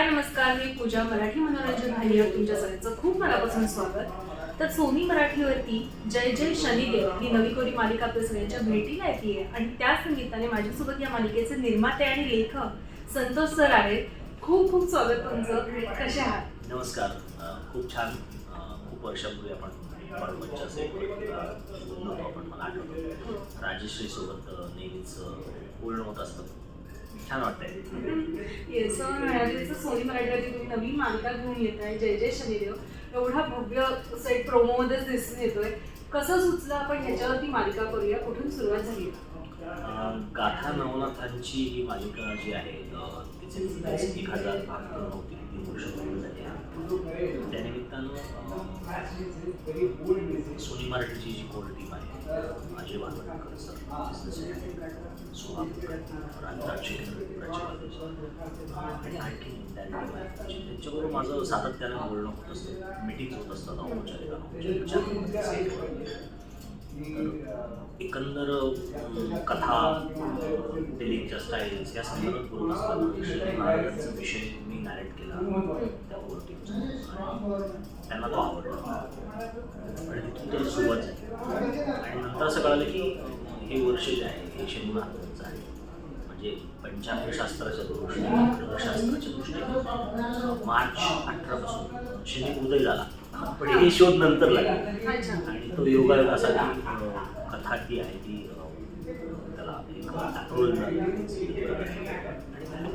हाय नमस्कार. मी पूजा मराठी मनोरंजन वाहिनीवर तुमच्या सगळ्यांचं खूप मनापासून स्वागत. तर सोनी मराठीवरती जय जय शनिदेव ही नवी कोरी मालिका आपल्या सगळ्यांच्या भेटीला येते. आणि त्याच निमित्ताने माझ्यासोबत या मालिकेचे निर्माते आणि लेखक संतोष सर आहेत. खूप खूप स्वागत तुमचं. कसे आहात? नमस्कार. खूप छान. खूप वर्षापूर्वी आपण बाळवंच्या मला आठवतं. राजश्री सोबत नेहमीच बोलणं होत असतं. छान वाटतंय. येस म्हणालीचं सोनी मराठीवरती तुम्ही नवीन मालिका घेऊन येत आहे जय जय शनिदेव. एवढा भव्य सेट प्रोमोमध्येच दिसून येतोय. कसं सुचलं आपण ह्याच्यावरती मालिका करूया? कुठून सुरुवात झाली? गाथा नवनाथांची ही मालिका जी आहे तिचे एक हजार भाग होतील तीन वर्ष पूर्ण झाली. आहे त्यानिमित्तानं सोनी मराठीची जी कोर टीम आहे अजय वाघवणकर सर सुहा राजराज आणि आणखी त्यांच्याबरोबर माझं सातत्याने बोलणं होत असतं मिटिंग्स होत असतात औपचारिक अनौपचारिक एकंदर कथा टेलिंगच्या स्टाईल्स या संदर्भात बोलत असताना विषय मी नॅरेट केला त्या गोष्टीचा त्यांना तो आवडला आणि तिथून तर सुरुवात झाली आणि नंतर असं कळालं की हे वर्ष जे आहे हे शंभर म्हणजे पंचांग शास्त्राच्या दृष्टीने शास्त्राच्या दृष्टीने मार्च अठरापासून शनी उदय झाला पण हे शोध नंतर लागले. आणि तो योगायोग असा की कथा ती आहे ती त्याला एक त्याला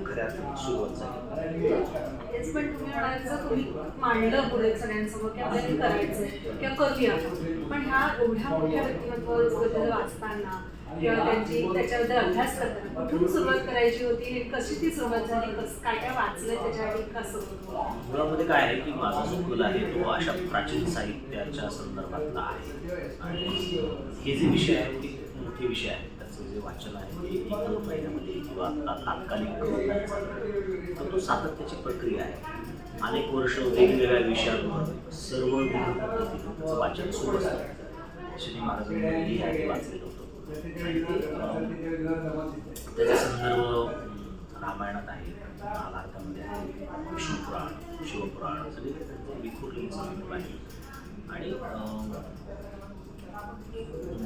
खऱ्यात सुरुवात झाली. तेच पण तुम्ही म्हणायचं तुम्ही मांडलं पुढे सगळ्यांसमोर की आपल्याला करायचंय किंवा करूया पण ह्या एवढ्या मोठ्या व्यक्तिमत्वाबद्दल वाचताना किंवा त्यांची त्याच्याबद्दल अभ्यास करताना कुठून सुरुवात करायची होती? हे कशी ती सुरुवात झाली? कसं काय काय वाचलंय त्याच्यासाठी कसं मुळामध्ये काय आहे की माझा जो कल आहे तो अशा प्राचीन साहित्याच्या संदर्भातला आहे. आणि हे जे विषय आहे ते मोठे विषय आहेत त्याचं जे वाचन आहे ते महिन्यामध्ये किंवा तात्कालिक करून तर तो सातत्याची प्रक्रिया आहे. अनेक वर्ष वेगवेगळ्या विषयांवर सर्व पद्धतीनं त्याचं वाचन सुरू असतं. श्री महाराजांनी हे आधी वाचलेलं होतं. त्याचा संदर्भ रामायणात आहे महाभारतामध्ये आहे विष्णुपुराण शिवपुराण सगळे विखुरलेले संदर्भ आहे. आणि अं,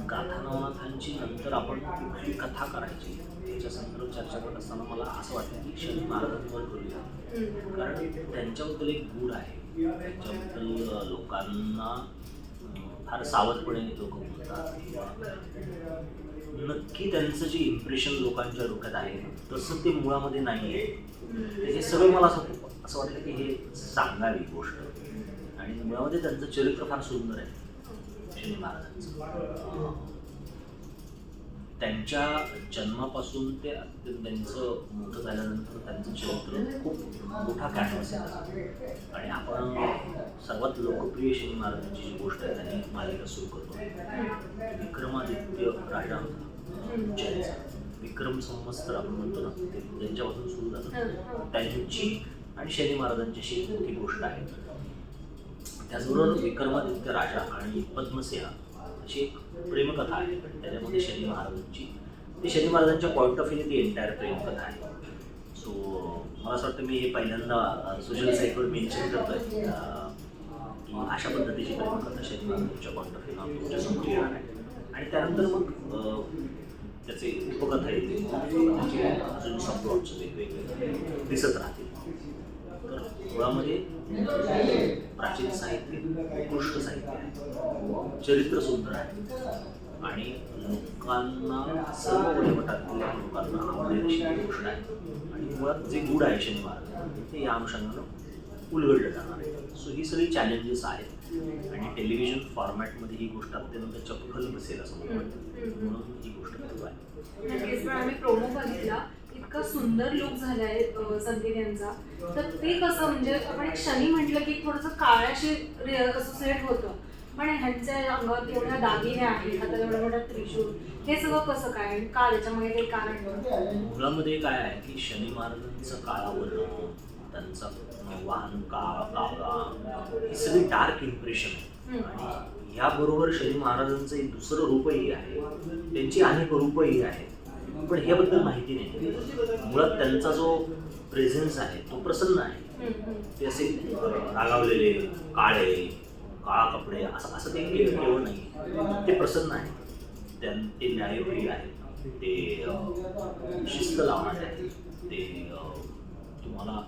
गाथा नवनाथांची नंतर आपण कुठली कथा करायची त्याच्या संदर्भ चर्चा करत असताना मला असं वाटतं की शनी महाराजांवर करूया. कारण त्यांच्याबद्दल एक गुण आहे. त्यांच्याबद्दल लोकांना फार सावधपणे लोक बोलतात नक्की त्यांचं जे इम्प्रेशन लोकांच्या डोक्यात आहे तसं ते मुळामध्ये नाही आहे हे सगळं मला असं असं वाटतं की हे सांगावी गोष्ट. आणि मुळामध्ये त्यांचं चरित्र फार सुंदर आहे शनी महाराजांचं. त्यांच्या जन्मापासून ते त्यांचं मोठं झाल्यानंतर त्यांचं चरित्र खूप मोठा कॅनव्हास आहे. आणि आपण सर्वात लोकप्रिय शनी महाराजांची जी गोष्ट आहे त्यांनी मालिका सुरू करतो. विक्रमादित्य राजा होता विक्रम संवत्सर आपण म्हणतो ना ते त्यांच्यापासून सुरू झालं. त्यांची आणि शनी महाराजांची एक मोठी गोष्ट आहे. त्याचबरोबर विक्रमादित्य राजा आणि पद्मसेना महाराजांची एक प्रेमकथा आहे. त्याच्यामध्ये शनी महाराजांची. ती शनी महाराजांच्या पॉईंट ऑफ व्ह्यू ती एंटायर प्रेमकथा आहे. सो मला असं वाटतं मी हे पहिल्यांदा सोशल साईटवर मेन्शन करतोय. आहे की अशा पद्धतीची प्रेमकथा शनी महाराजांच्या पॉईंट ऑफ व्ह्यू तुमच्यासमोर येणार आहे. आणि त्यानंतर मग त्याचे उपकथा येतील अजून सबप्लॉट्स वेगवेगळे दिसत राहतील. तर मुळामध्ये प्राचीन साहित्य उत्कृष्ट साहित्य आहे. चरित्र सुंदर आहे. आणि लोकांना सर्व वयोगटातील लोकांना आवडेल गोष्ट आहे. आणि मुळात जे गुड आहे शनिवार ते या अनुषंगानं उलगडलं जाणार आहे. सो ही सगळी चॅलेंजेस आहेत. आणि टेलिव्हिजन फॉर्मॅटमध्ये ही गोष्ट अत्यंत चपखल बसेल असं मला वाटतं. म्हणून ही गोष्ट करू आहे. नक्कीच आम्ही प्रोमो बघितला. इतका सुंदर लुक झालाय संदीप यांचा. तर ते कसं म्हणजे आपण एक शनी म्हटलं की थोडंसं काळाशी असोसिएट होतं. पण ह्यांच्या अंगावर एवढ्या दागिने आहेत हातात एवढा मोठा त्रिशूळ हे सगळं कसं काय? का त्याच्यामध्ये काही कारण मुळामध्ये काय आहे की शनी महाराजांचं काळावर्ण त्यांचा वाहन काळ कावळा ही सगळी डार्क इम्प्रेशन आणि याबरोबर शनी महाराजांचं एक दुसरं रूपही आहे त्यांची अनेक रूपही आहेत पण ह्याबद्दल माहिती नाही. मुळात त्यांचा जो प्रेझेन्स आहे तो प्रसन्न आहे. ते असे रागावलेले काळे काळा कपडे असं असं ते एक केवळ नाही. ते प्रसन्न आहे. त्यां ते न्यायप्रिय आहेत ते शिस्त लावणारे आहेत. ते तुम्हाला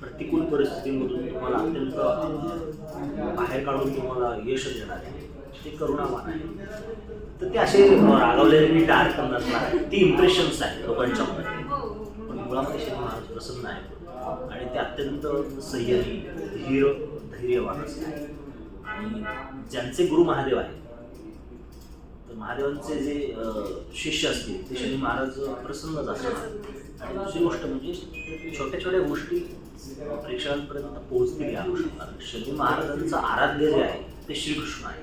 प्रतिकूल परिस्थितीमधून तुम्हाला अत्यंत बाहेर काढून तुम्हाला यश देणारे आहे. ते करुणावान आहे. तर ते असे रागवलेले मी डार्क नसणार ती इम्प्रेशन्स आहेत लोकांच्या पण मुळामध्ये शनी महाराज प्रसन्न आहेत आणि ते अत्यंत संयमी धीर धैर्यवान असतात आणि ज्यांचे गुरु महादेव आहेत तर महादेवांचे जे शिष्य असतील ते शनी महाराज प्रसन्नच जातात आणि दुसरी गोष्ट म्हणजे छोट्या छोट्या गोष्टी प्रेक्षकांपर्यंत पोहोचतील या कारण शनी महाराजांचं आराध्य जे आहे ते श्रीकृष्ण आहे.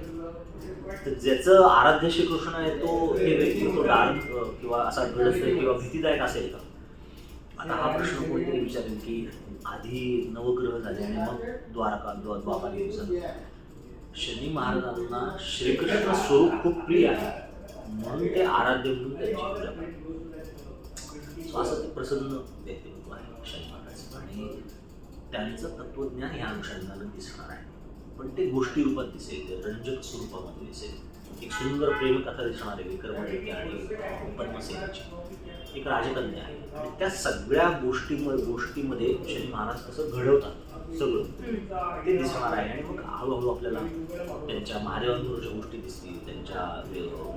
तर ज्याचं आराध्य श्रीकृष्ण आहे तो हे व्यक्ती तो डार्क किंवा असा घडत किंवा भीतीदायक असेल का आता हा प्रश्न कोणतरी विचारेल की आधी नवग्रह झाले आणि मग द्वारका द्वा द्वापार शनी महाराजांना श्रीकृष्ण स्वरूप खूप प्रिय आहे. म्हणून ते आराध्य म्हणून त्यांची पूजा करतात. असं ते प्रसन्न व्यक्तिमत्व आहे शनी महाराज आणि त्यांचं तत्वज्ञान या अनुषंगानं दिसणार आहे. पण ते गोष्टी रूपात दिसेल रंजक स्वरूपामध्ये दिसेल. एक सुंदर प्रेमकथा दिसणार आहे विक्रमादित्य आणि पद्मसेनाची. एक राजकन्या आहे. आणि त्या सगळ्या गोष्टीमध्ये गोष्टीमध्ये शनी महाराज कसं घडवतात सगळं. ते दिसणार आहे. आणि मग हळूहळू आपल्याला त्यांच्या महादेवांबरोबरच्या गोष्टी दिसतील त्यांच्या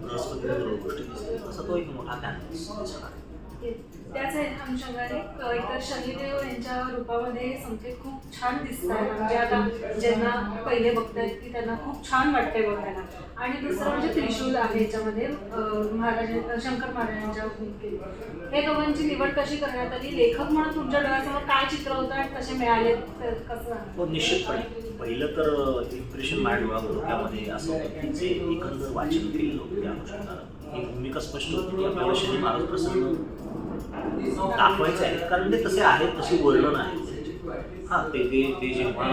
बृहस्पतींबरोबर गोष्टी दिसतील. असा तो एक मोठा कॅनव्हास दिसणार आहे. त्याच अनुषंगाने अ, एकतर शनिदेव यांच्या रूपामध्ये संकेत खूप छान दिसतात म्हणजे आता ज्यांना पहिले बघतायत की त्यांना खूप छान वाटतंय बघायला. आणि दुसरं म्हणजे त्रिशूल आहे याच्यामध्ये. महाराज शंकर महाराजांच्या भूमिकेत हे दोघांची निवड कशी करण्यात आली? लेखक म्हणून तुमच्या डोळ्यासमोर काय चित्र होतं आणि कसे मिळाले? तर कसं हो, निश्चितपणे. पहिलं तर इम्प्रेशन माझ्या डोळ्या डोक्यामध्ये असं होतं की जे एकंदर वाचन केलेलं होतं त्या अनुषंगानं. ही भूमिका स्पष्ट होती की आपल्याला शनी महाराज प्रसन्न दाखवायचे आहेत कारण ते तसे आहेत तशी वर्णन नाही. हां ते ते ते जेव्हा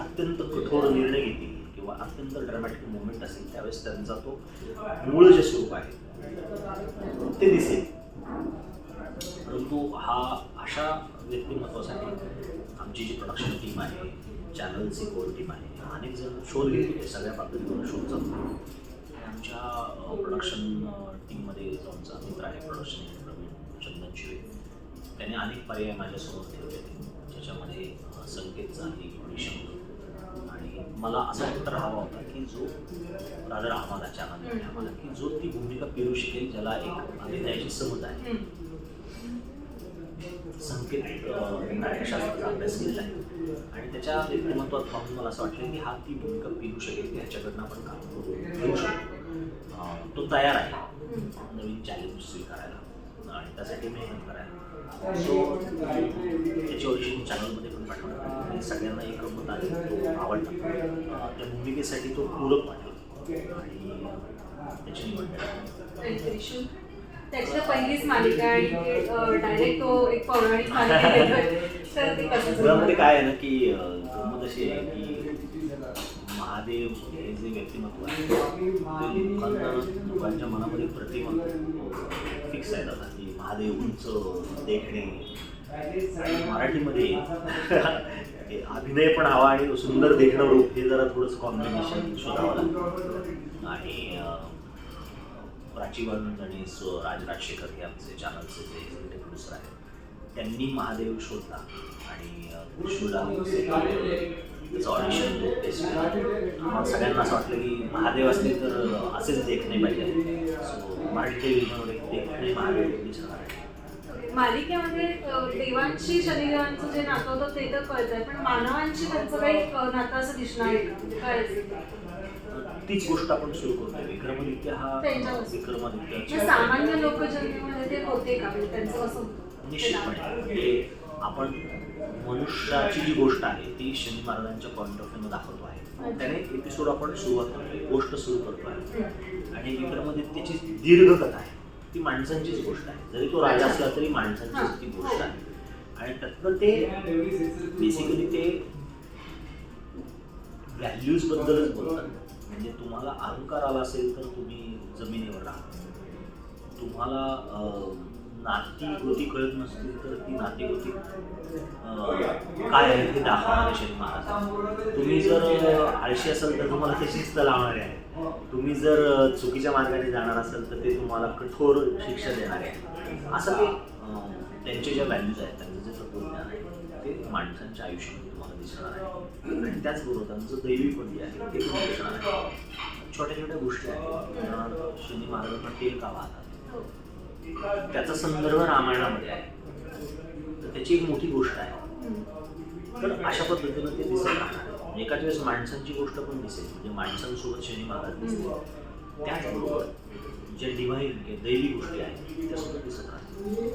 अत्यंत कठोर निर्णय घेतील किंवा अत्यंत ड्रॅमॅटिक मुवमेंट असेल त्यावेळेस त्यांचा तो मूळ जे स्वरूप आहे ते दिसेल. परंतु हा अशा व्यक्तिमत्वासाठी आमची जी प्रोडक्शन टीम आहे चॅनलची कोर टीम आहे अनेक जण शोध घेतले सगळ्या बाबतीत शोध जातो आमच्या प्रोडक्शन टीममध्ये जो आमचा मित्र आहे प्रोडक्शन शिवे त्याने अनेक पर्याय माझ्यासमोर ठेवले. ज्याच्यामध्ये संकेतचा एक ऑडिशन आणि मला असा उत्तर हवा होता की जो राजा आम्हाला चॅनल आम्हाला की जो ती भूमिका पेरू शकेल ज्याला एक अभिनयाची समज आहे. संकेत नाट्यशास्त्राचा अभ्यास केलेला आहे. आणि त्याच्या व्यक्तिमत्वात पाहून मला असं वाटलं की हा ती भूमिका पेरू शकेल की ह्याच्याकडनं आपण काम करू शकतो. तो तयार आहे. नवीन चॅलेंज स्वीकारायला. आणि त्यासाठी मेहनत करायला सो त्याची ऑडिशन चॅनलमध्ये पण पाठवणार आणि सगळ्यांना एक मत आले तो आवडला त्या भूमिकेसाठी तो पूरक वाटला आणि त्याची निवड. आणि त्याची पहिलीच मालिका आहे. आणि डायरेक्ट तो एक पौराणिक मालिका देतोय. तर ते कसं मुळामध्ये जमलं? काय आहे ना की अशी आहे की महादेव हे जे व्यक्तिमत्व आहे ते लोकांना लोकांच्या मनामध्ये प्रतिमा फिक्स आहे. आता महादेव उंच देखणे आणि मराठीमध्ये अभिनय पण हवा आणि सुंदर देखणं रूप हे जरा थोडंसं कॉम्बिनेशन शोधावं लागतं. आणि प्राची प्राचीवन आणि सो राज राजशेखर हे आमचे चॅनलचे जे एक्झिक्युटिव्ह प्रोड्युसर आहेत त्यांनी महादेव शोधला आणि अं, त्रिशूला त्याचं ऑडिशन आम्हाला सगळ्यांना असं वाटलं की महादेव असले तर असेच देखणे पाहिजे. सो मराठी टेलिव्हिजनवर मालिकेमध्ये देवांशी शनिदेवांचं जे नातं होतं ते तर कळतंय पण मानवांशी त्यांचं काही नातं असं दिसणार आहे का असेल? तीच गोष्ट आपण सुरू करतोय. विक्रमादित्य हा. विक्रमादित्य म्हणजे सामान्य लोकजन्मेमध्ये ते होते का? म्हणजे त्यांचं होतं निश्चितपणे. म्हणजे आपण मनुष्याची जी गोष्ट आहे ती शनी महाराजांच्या पॉईंट ऑफ व्ह्यू दाखवतो आहे. त्याने एपिसोड आपण सुरुवात करतोय गोष्ट सुरू करतो आहे. आणि विक्रमादित्यची दीर्घ कथा आहे. ती माणसांचीच गोष्ट आहे. जरी तो राजा असला तरी माणसांचीच ती गोष्ट आहे. आणि त्यातनं ते बेसिकली ते व्हॅल्यूज बद्दलच बोलतात. म्हणजे तुम्हाला अहंकार आला असेल तर तुम्ही जमिनीवर राहा. तुम्हाला नाती गोती कळत नसतील तर ती नाती अं, काय आहे ते दाखवणारे महाराज तुम्ही जर आळशी असाल तर तुम्हाला ते शिस्त लावणारे आहे तुम्ही जर चुकीच्या मार्गाने जाणार असाल तर ते तुम्हाला कठोर शिक्षा देणार आहे असं ते त्यांचे ज्या व्हॅल्यूज आहेत त्यांचं जे तत्वज्ञान आहे ते माणसांच्या आयुष्यामध्ये तुम्हाला दिसणार आहे. आणि त्याचबरोबर त्यांचं दैवी आहे ते तुम्हाला दिसणार आहे. छोट्या छोट्या गोष्टी आहेत. उदाहरणार्थ शनी महाराजांना तेल का वाहतात त्याचा संदर्भ रामायणामध्ये आहे. तर त्याची एक मोठी गोष्ट आहे. तर अशा पद्धतीनं ते दिसत राहणार. एकाच वेळेस माणसांची गोष्ट पण दिसेल. म्हणजे माणसांसोबत शनी महाराज दिसतील त्याचबरोबर ज्या डिव्हाइन किंवा दैवी गोष्टी आहेत त्या सुद्धा दिसत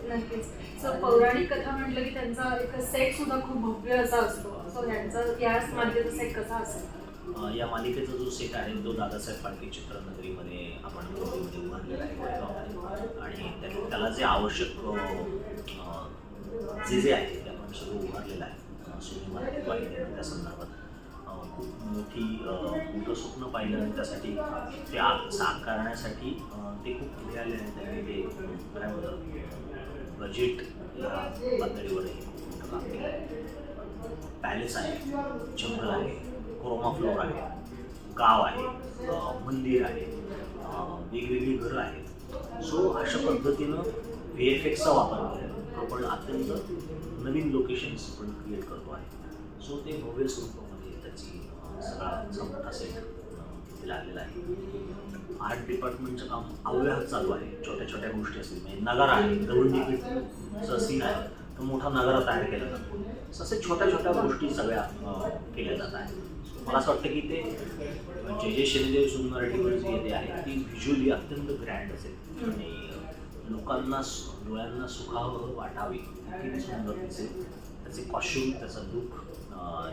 नक्कीच. सो पौराणिक कथा म्हटलं की त्यांचा एक सेट सुद्धा खूप भव्य असा असतो. सो त्यांचा या मालिकेचा सेट कसा असेल? या मालिकेचा जो सेट आहे तो दादासाहेब फाळके चित्रनगरीमध्ये आपण मुंबईमध्ये उभारलेला आहे आणि त्या- त्याला जे आवश्यक जे जे आहे ते आपण सगळं उभारलेलं आहे. त्या संदर्भात मोठी मोठं स्वप्न पाहिलं आणि त्यासाठी त्या साकारण्यासाठी ते खूप पुढे आले आणि त्यांनी ते काय म्हणतात बजेट या पातळीवरही खूप मोठं काम केलं. आहे पॅलेस आहे जंगल आहे क्रोमा फ्लोर आहे गाव आहे मंदिर आहे वेगवेगळी घरं आहेत. सो अशा पद्धतीनं व्ही एफ एक्सचा वापर करून आपण अत्यंत नवीन लोकेशन्स पण क्रिएट करतो आहे. सो ते भव्य स्वरूप सगळा संपत असेल तिथे लागलेला आहे आर्ट डिपार्टमेंटचं काम अव्याहत चालू आहे. छोट्या छोट्या गोष्टी असतील. म्हणजे नगारा आहे. दवंडी पीठचा सीन आहे. तर मोठा नगारा तयार केला जातो. So असे छोट्या छोट्या गोष्टी सगळ्या केल्या जात आहेत. मला असं वाटतं की ते जे जे शनिदेव सुंदर जी येते आहे ती व्हिज्युअली अत्यंत ग्रँड असेल. आणि लोकांना डोळ्यांना सुखावं वाटावी ती सुंदर दिसेल. त्याचे कॉस्ट्युम त्याचा लुक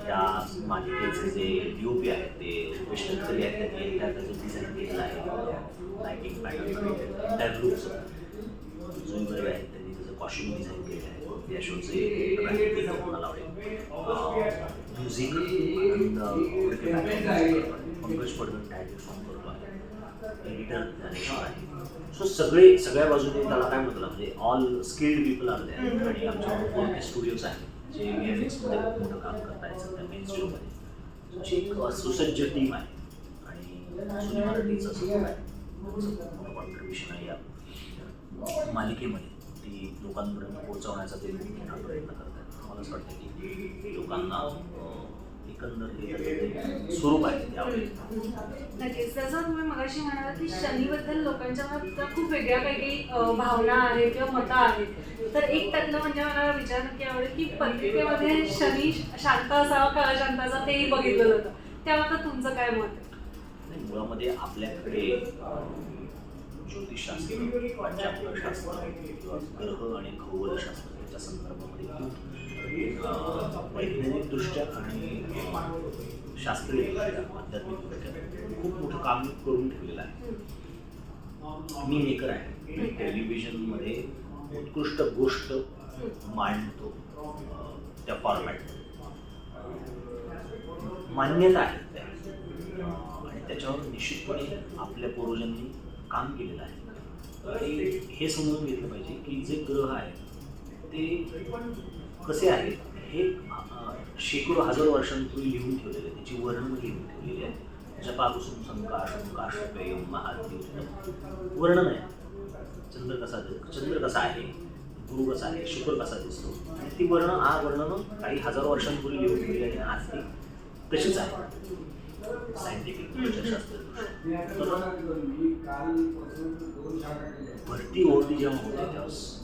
त्या मालिकेचे जे डी ओ पी आहेत ते वेस्टर्न तरी आहेत त्यांनी त्याचा जो डिझाईन केलेला आहे लाईटिंग पॅटर्न त्या ग्रुपचं जुई बरे आहेत त्यांनी त्याचं कॉस्ट्युम डिझाईन केलं आहे. या शोचे मला लावले music Pankaj Padgan title form करतो आहे. एडिटर ज्ञानेश्वर आहे. सो सगळे सगळ्या बाजूने त्याला काय म्हटलं म्हणजे ऑल स्किल्ड पीपल आले द्या आणि आमच्या स्टुडिओज आहेत. जे व्ही एफ खूप मोठं काम करतायत सध्या मेन स्ट्रीममध्ये तुमची एक सुसज्ज टीम आहे आणि सोनी मराठीचं सपोर्ट आहे कॉन्ट्रीब्युशन आहे. या मालिकेमध्ये ती लोकांपर्यंत पोहोचवण्याचा ते मोठा प्रयत्न करत आहेत मला असं वाटतं की लोकांना एकंदर स्वरूप आहे नक्कीच. जसं तुम्ही मगाशी म्हणाला की शनीबद्दल लोकांच्या मनात खूप वेगळ्या काही भावना आहेत किंवा मतं आहेत. तर एक त्यातलं म्हणजे मला विचार नक्की आवडेल की पत्रिकेमध्ये शनी शांत असावा का अशांत असावा तेही बघितलं जातं. त्याबाबत तुमचं काय मत आहे? मुळामध्ये आपल्याकडे ज्योतिषशास्त्र पंचांगशास्त्र किंवा ग्रह आणि खगोलशास्त्र याच्या संदर्भामध्ये खूप वैज्ञानिकदृष्ट्या आणि शास्त्रीय आध्यात्मिक खूप मोठं काम करून ठेवलेलं आहे. मी मेकर आहे. मी टेलिव्हिजनमध्ये उत्कृष्ट गोष्ट मांडतो त्या फॉर्मॅट मान्यता आहे त्या. आणि त्याच्यावर निश्चितपणे आपल्या पूर्वजांनी काम केलेलं आहे. आणि हे समजून घेतलं पाहिजे की जे ग्रह आहेत ते कसे आहेत हे शेकडो हजार वर्षांपूर्वी लिहून ठेवलेले आहे त्याची वर्णनं लिहून ठेवलेली आहे जपापासून संकाश संकाश पेयम महाद्युत वर्णन आहे. चंद्र कसा चंद्र कसा आहे? गुरु कसा आहे? शुक्र कसा दिसतो? आणि ती वर्ण हा वर्णनं काही हजार वर्षांपूर्वी लिहून ठेवली आणि आज ती तशीच आहे. सायंटिफिक भरती जेव्हा होते असते.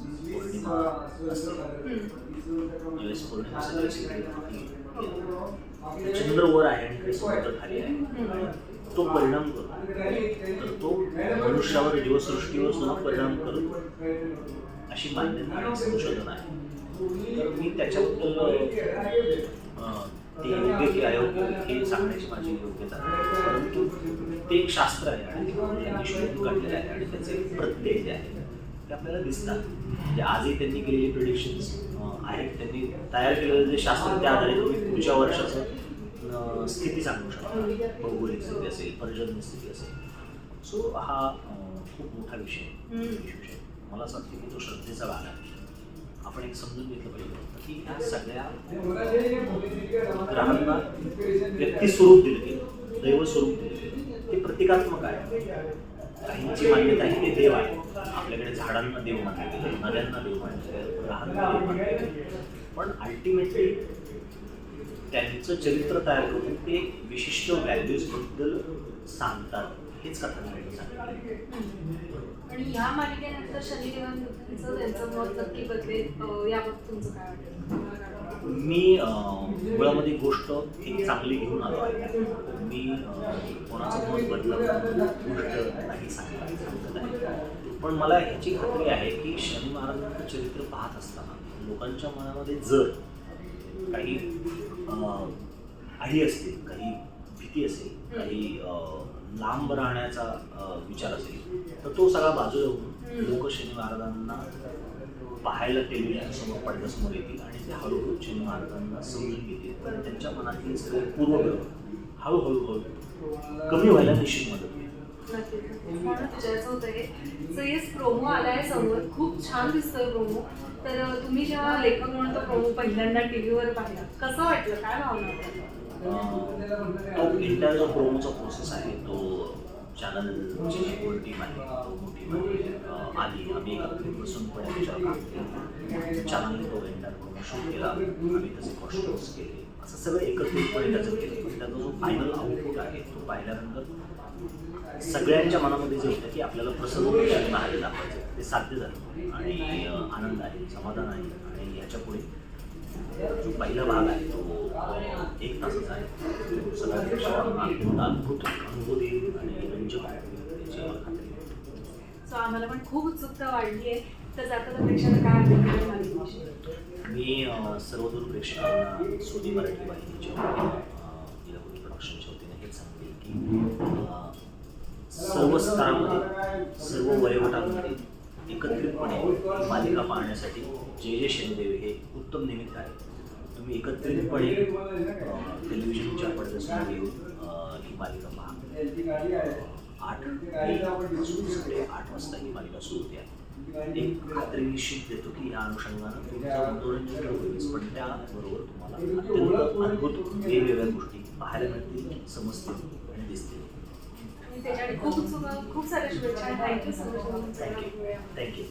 ज्यावेळेस पौर्णिमेच्या दिवशी चंद्र वर आहे आणि काही समुद्र खाली आहे. तो परिणाम करतो. तर तो मनुष्यावर जीवसृष्टीवर सुद्धा परिणाम करतो अशी मान्यता आणि संशोधन आहे. तर मी त्याच्याबद्दल ते योग्य की अयोग्य हे सांगण्याची माझी योग्यता परंतु ते एक शास्त्र आहे आणि ते त्यांनी शोधून काढलेलं आहे आणि त्याचे प्रत्यय जे आहे. ते आपल्याला दिसतात. म्हणजे आजही त्यांनी केलेले प्रिडिक्शन्स आहेत. त्यांनी तयार केलेलं जे शास्त्र त्या आधारे तुम्ही पुढच्या वर्षाचं स्थिती सांगू शकता. भौगोलिक स्थिती असेल पर्जन्य स्थिती असेल. सो हा खूप मोठा विषय. मला असं वाटतं की तो श्रद्धेचा भाग आहे. आपण एक समजून घेतलं पाहिजे की ह्या सगळ्या ग्रहांना व्यक्ती स्वरूप दिलं गेलं. दैव स्वरूप दिलं गेलं. ते प्रतिकात्मक आहे. काहींची मान्यता आहे ते देव आहे? आपल्याकडे झाडांना देव मानले गेले नद्यांना देव मानले गेले देव मानले गेले पण अल्टिमेटली त्यांचं चरित्र तयार करून ते विशिष्ट व्हॅल्यूजबद्दल सांगतात. हेच कथानक सांगतात. आणि या मालिकेनंतर शनिदेवांचं त्यांचं मत नक्की बदलेल अं, याबाबत तुमचं काय वाटतं? मी मुळामध्ये गोष्ट एक चांगली घेऊन आलो आहे. मी कोणाचं मत बदललं गोष्ट नाही सांगत आहे पण मला ह्याची खात्री आहे की शनी महाराजांचं चरित्र पाहत असताना लोकांच्या मनामध्ये जर काही आई असते असतील काही भीती असेल काही लांब राहण्याचा विचार असेल तर तो सगळा बाजूला होऊन लोक शनी महाराजांना पाहायला टेलिव्हिजन समोर पडद्यासमोर येतील ते हळूहळू शनी महाराजांना समजून घेतील आणि त्यांच्या मनातले सगळे पूर्वग्रह हळूहळू हळू कमी व्हायला निश्चित मदत होईल हे सो येस प्रोमो आलाय समोर. खूप छान दिसतोय प्रोमो तर तुम्ही जेव्हा लेखक म्हणून तो प्रोमो पहिल्यांदा टीव्हीवर पाहिला कसं वाटलं? काय भावना? तो इंटर जो प्रोमोचा प्रोसेस आहे तो कोण टीम आहे तो मोठी आली. आम्ही बसून पण त्याच्यावर काम केला आम्ही तसे कॉस्ट्युम्स केले? असं सगळं एकत्रितपणे त्याचं केलं. पण त्याचा जो फायनल आउटपुट आहे तो पाहिल्यानंतर सगळ्यांच्या मनामध्ये जे होतं की आपल्याला प्रसन्न दृश्याने बाहेर दाखवायचं ते साध्य झालं. आणि आनंद आहे समाधान आहे. आणि याच्यापुढे जो पहिला भाग आहे तो एक तासाचा आहे. तो अद्भुत अनुभव देईल आणि रंजक आहे. त्याची मला खात्री सो आम्हाला पण खूप उत्सुकता वाढली आहे. तर जाताना तर काय मी सर्व सर्वदूर प्रेक्षकांना सोनी मराठी वाहिनीच्या वतीनं प्रोडक्शनच्या वतीने हेच सांगेल की सर्व स्तरामध्ये सर्व वयोगटामध्ये एकत्रितपणे मालिका पाहण्यासाठी जे जे शनिदेव हे उत्तम निमित्त आहे तुम्ही एकत्रितपणे टेलिव्हिजनच्या पडद्यासमोर येऊन ही मालिका पहा. आठ आठ वाजता ही मालिका सुरू होते. आहे एक खात्री निश्चित देतो की या अनुषंगानं तुमचं मनोरंजन होईलच पण त्याबरोबर तुम्हाला अत्यंत अद्भुत वेगवेगळ्या गोष्टी पाहायला मिळतील समजतील आणि दिसतील. खूप. खूप साऱ्या शुभेच्छा थँक्यू थँक्यू थँक्यू